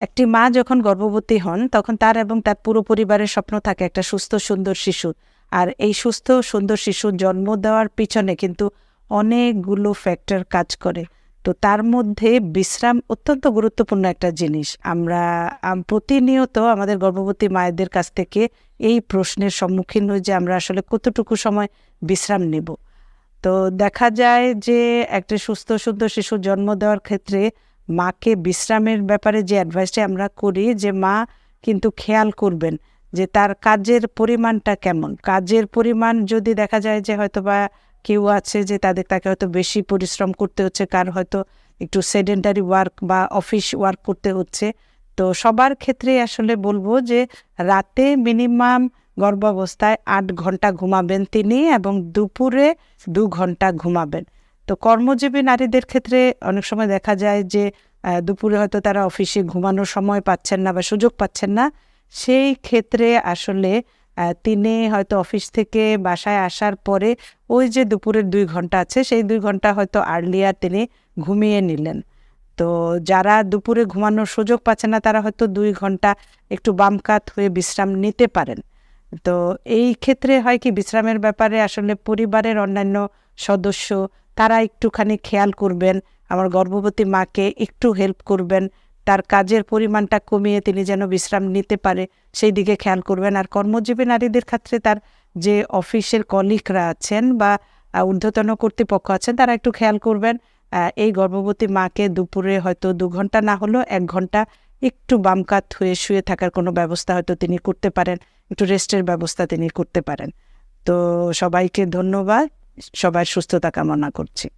একটি মা যখন গর্ভবতী হন, তখন তার এবং তার পুরো পরিবারের স্বপ্ন থাকে একটা সুস্থ, সুন্দর শিশু। আর এই সুস্থ, সুন্দর শিশু জন্ম দেওয়ার পিছনে কিন্তু অনেকগুলো ফ্যাক্টর কাজ করে। তো তার মধ্যে বিশ্রাম অত্যন্ত গুরুত্বপূর্ণ একটা জিনিস। আমরা প্রতিনিয়ত আমাদের গর্ভবতী মায়েদের কাছ থেকে এই প্রশ্নের সম্মুখীন হই যে আমরা আসলে কতটুকু সময় বিশ্রাম নেব। তো দেখা যায় যে একটা সুস্থ, সুন্দর শিশু জন্ম দেওয়ার ক্ষেত্রে মাকে বিশ্রামের ব্যাপারে যে অ্যাডভাইসটা আমরা করি যে, মা, কিন্তু খেয়াল করবেন যে তার কাজের পরিমাণটা কেমন। কাজের পরিমাণ যদি দেখা যায় যে হয়তো বা কেউ আছে যে তাদের তাকে হয়তো বেশি পরিশ্রম করতে হচ্ছে, কার হয়তো একটু সেডেন্টারি ওয়ার্ক বা অফিস ওয়ার্ক করতে হচ্ছে, তো সবার ক্ষেত্রে আসলে বলব যে রাতে মিনিমাম গর্ভাবস্থায় আট ঘণ্টা ঘুমাবেন তিনি এবং দুপুরে দু ঘণ্টা ঘুমাবেন। তো কর্মজীবী নারীদের ক্ষেত্রে অনেক সময় দেখা যায় যে দুপুরে হয়তো তারা অফিসে ঘুমানোর সময় পাচ্ছেন না বা সুযোগ পাচ্ছেন না। সেই ক্ষেত্রে আসলে তিনি হয়তো অফিস থেকে বাসায় আসার পরে ওই যে দুপুরের দুই ঘণ্টা আছে, সেই দুই ঘণ্টা হয়তো আর্লিয়ার তিনি ঘুমিয়ে নিলেন। তো যারা দুপুরে ঘুমানোর সুযোগ পাচ্ছেন না, তারা হয়তো দুই ঘণ্টা একটু বামকাত হয়ে বিশ্রাম নিতে পারেন। তো এই ক্ষেত্রে হয় কি, বিশ্রামের ব্যাপারে আসলে পরিবারের অন্যান্য সদস্য তারা একটুখানি খেয়াল করবেন, আমার গর্ভবতী মাকে একটু হেল্প করবেন, তার কাজের পরিমাণটা কমিয়ে তিনি যেন বিশ্রাম নিতে পারে, সেই দিকে খেয়াল করবেন। আর কর্মজীবী নারীদের ক্ষেত্রে তার যে অফিসের কলিগরা আছেন বা ঊর্ধ্বতন কর্তৃপক্ষ আছেন, তারা একটু খেয়াল করবেন। এই গর্ভবতী মাকে দুপুরে হয়তো দু ঘণ্টা না হলেও এক ঘণ্টা একটু বামকাত হয়ে শুয়ে থাকার কোনো ব্যবস্থা হয়তো তিনি করতে পারেন, একটু রেস্টের ব্যবস্থা তিনি করতে পারেন। তো সবাইকে ধন্যবাদ। সবার সুস্থতা কামনা করছি।